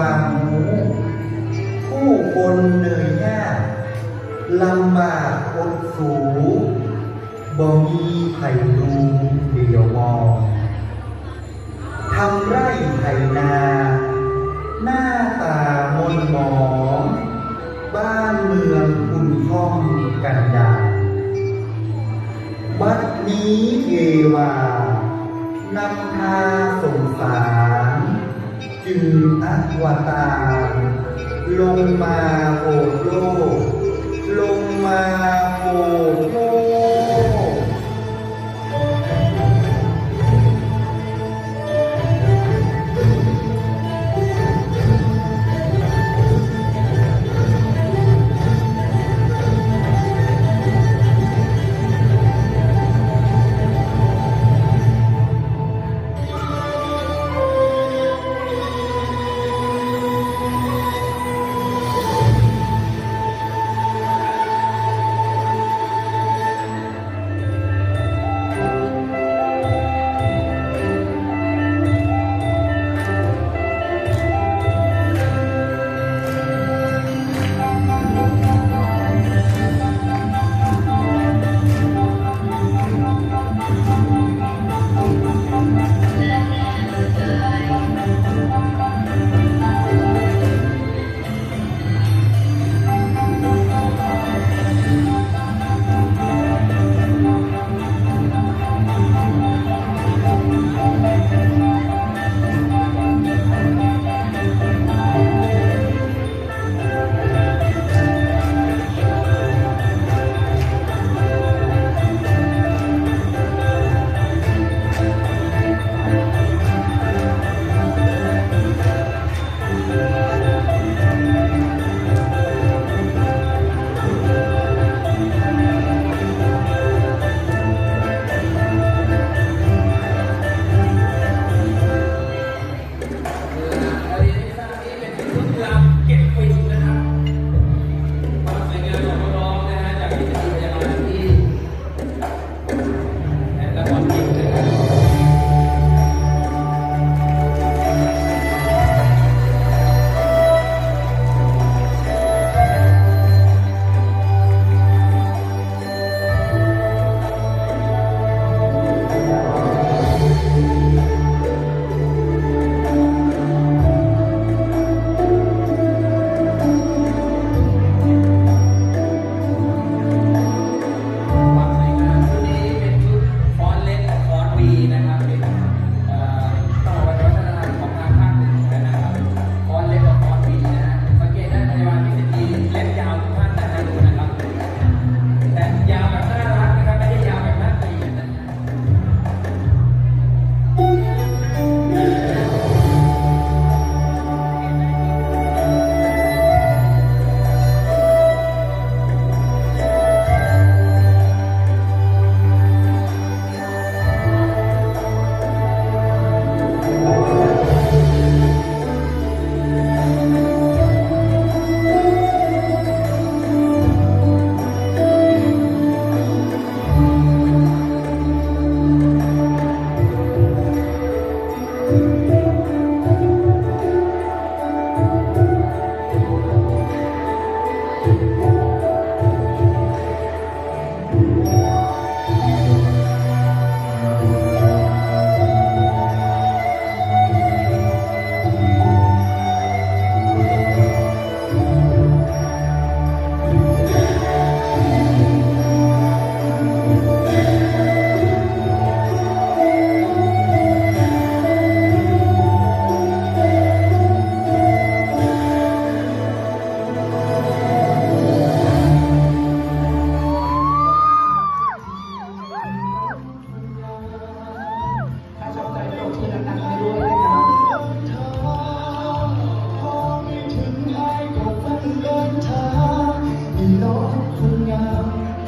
ความรู้ผู้คนเหนื่อยยากลำบากอดสูบ่มีไผ่ดูเดียวมองทำไร่ไถนา หน้าตามนหมอง บ้านเมืองคุณห้องกันดาบัดนี้เทวานำพาสงสาร จึงอวตารลงมาโปรดโลกลงมาโปรดโลก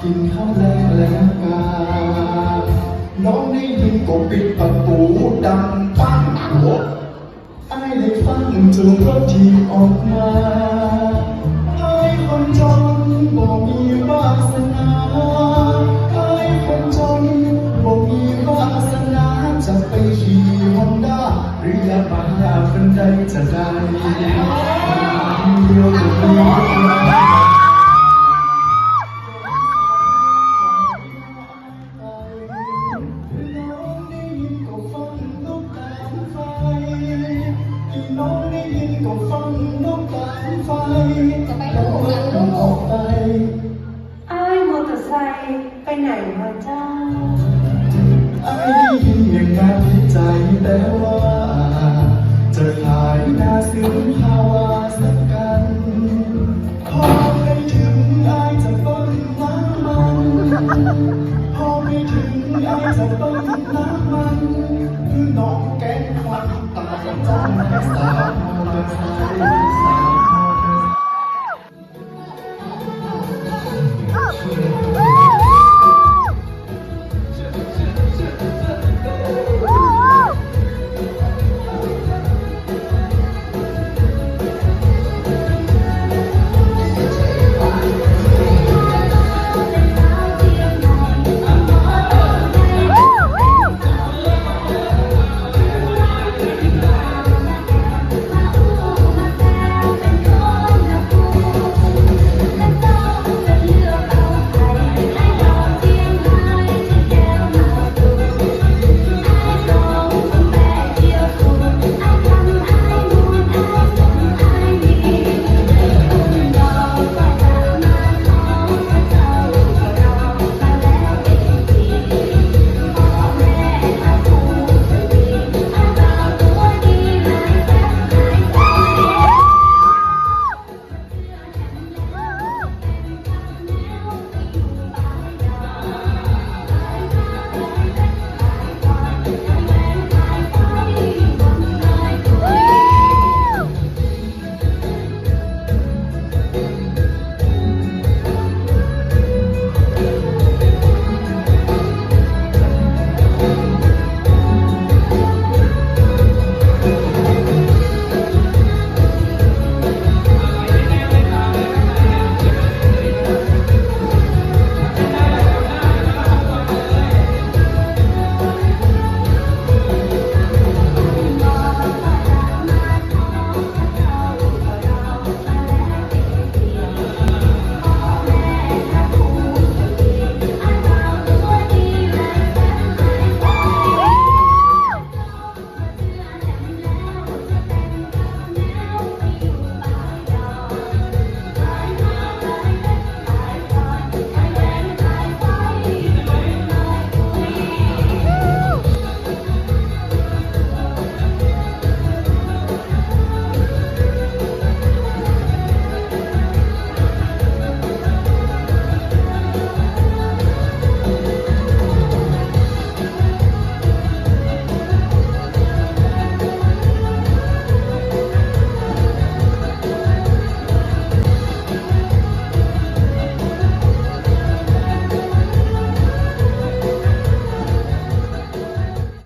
กินข้าวแรงแรงกา น้องได้ยินก็ปิดประตูดังปังหัวไอ้ได้ฟังจึงรถทีออกมาไอ้คนจนบ่มีวาสนาไอ้คนจนบ่มีวาสนาจะไปขี่ฮอนด้ามาเป็นใดจะได้ หัวใจไอ้ยังไงใจแต่